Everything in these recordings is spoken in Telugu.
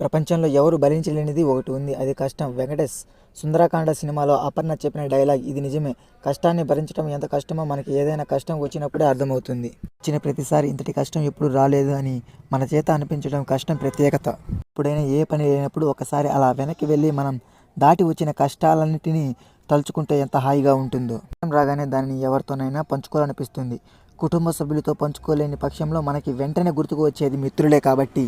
ప్రపంచంలో ఎవరు భరించలేనిది ఒకటి ఉంది. అది కష్టం. వెంకటేష్ సుందరకాండ సినిమాలో అపర్ణ చెప్పిన డైలాగ్ ఇది నిజమే. కష్టాన్ని భరించడం ఎంత కష్టమో మనకి ఏదైనా కష్టం వచ్చినప్పుడే అర్థమవుతుంది. వచ్చిన ప్రతిసారి ఇంతటి కష్టం ఎప్పుడు రాలేదు అని మన చేత అనిపించడం కష్టం ప్రత్యేకత. ఎప్పుడైనా ఏ పని లేనప్పుడు ఒకసారి అలా వెనక్కి వెళ్ళి మనం దాటి వచ్చిన కష్టాలన్నిటినీ తలుచుకుంటే ఎంత హాయిగా ఉంటుందో. కష్టం రాగానే దానిని ఎవరితోనైనా పంచుకోవాలనిపిస్తుంది. కుటుంబ సభ్యులతో పంచుకోలేని పక్షంలో మనకి వెంటనే గుర్తుకు వచ్చేది మిత్రులే కాబట్టి.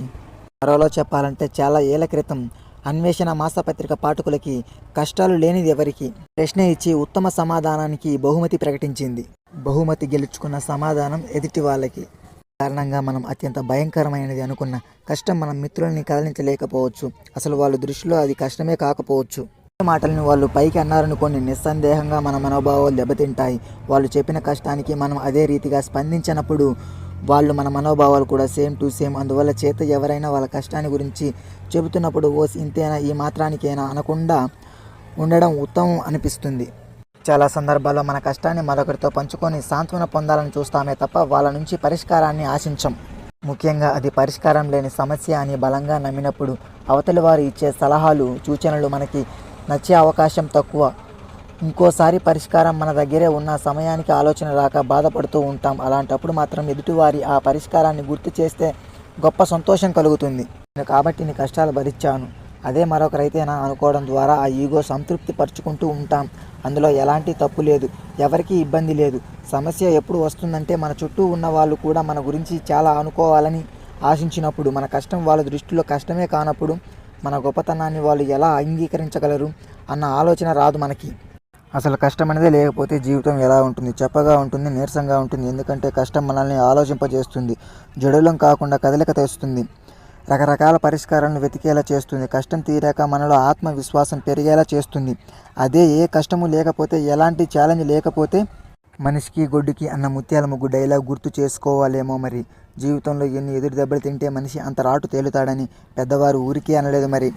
మరోలో చెప్పాలంటే చాలా ఏళ్ళ క్రితం అన్వేషణ మాసపత్రిక పాఠకులకి కష్టాలు లేనిది ఎవరికి ప్రశ్న ఇచ్చి ఉత్తమ సమాధానానికి బహుమతి ప్రకటించింది. బహుమతి గెలుచుకున్న సమాధానం ఎదుటి వాళ్ళకి. కారణంగా మనం అత్యంత భయంకరమైనది అనుకున్న కష్టం మన మిత్రుల్ని కదలించలేకపోవచ్చు. అసలు వాళ్ళ దృష్టిలో అది కష్టమే కాకపోవచ్చు. మాటలను వాళ్ళు పైకి అన్నారనుకోండి నిస్సందేహంగా మన మనోభావాలు దెబ్బతింటాయి. వాళ్ళు చెప్పిన కష్టానికి మనం అదే రీతిగా స్పందించినప్పుడు వాళ్ళు మన మనోభావాలు కూడా సేమ్ టు సేమ్. అందువల్ల చేత ఎవరైనా వాళ్ళ కష్టాన్ని గురించి చెబుతున్నప్పుడు ఓ ఇంతేనా? ఈ మాత్రానికైనా? అనకుండా ఉండడం ఉత్తమం అనిపిస్తుంది. చాలా సందర్భాల్లో మన కష్టాన్ని మరొకరితో పంచుకొని సాంత్వన పొందాలని చూస్తామే తప్ప వాళ్ళ నుంచి పరిష్కారాన్ని ఆశించం. ముఖ్యంగా అది పరిష్కారం లేని సమస్య అని బలంగా నమ్మినప్పుడు అవతలి వారు ఇచ్చే సలహాలు సూచనలు మనకి నచ్చే అవకాశం తక్కువ. ఇంకోసారి పరిష్కారం మన దగ్గరే ఉన్న సమయానికి ఆలోచన రాక బాధపడుతూ ఉంటాం. అలాంటప్పుడు మాత్రం ఎదుటివారి ఆ పరిష్కారాన్ని గుర్తు చేస్తే గొప్ప సంతోషం కలుగుతుంది. నేను కాబట్టి నీ కష్టాలు భరించాను. అదే మరొకరైతేనా అనుకోవడం ద్వారా ఆ ఈగో సంతృప్తి పరుచుకుంటూ ఉంటాం. అందులో ఎలాంటి తప్పు లేదు. ఎవరికీ ఇబ్బంది లేదు. సమస్య ఎప్పుడు వస్తుందంటే మన చుట్టూ ఉన్న వాళ్ళు కూడా మన గురించి చాలా అనుకోవాలని ఆశించినప్పుడు మన కష్టం వాళ్ళ దృష్టిలో కష్టమే కానప్పుడు మన గొప్పతనాన్ని వాళ్ళు ఎలా అంగీకరించగలరు అన్న ఆలోచన రాదు మనకి. అసలు కష్టం అనేది లేకపోతే జీవితం ఎలా ఉంటుంది? చెప్పగా ఉంటుంది నీరసంగా ఉంటుంది. ఎందుకంటే కష్టం మనల్ని ఆలోచింపజేస్తుంది. జడులం కాకుండా కదలిక తెస్తుంది. రకరకాల పరిష్కారాలను వెతికేలా చేస్తుంది. కష్టం తీరాక మనలో ఆత్మవిశ్వాసం పెరిగేలా చేస్తుంది. అదే ఏ కష్టము లేకపోతే ఎలాంటి ఛాలెంజ్ లేకపోతే మనిషికి గొడ్డుకి అన్న ముత్యాల ముగ్గు డైలాగ్ గుర్తు చేసుకోవాలేమో మరి? జీవితంలో ఎన్ని ఎదురు దెబ్బలు తింటే మనిషి అంత రాటు తేలుతాడని పెద్దవారు ఊరికే అనలేదు మరి.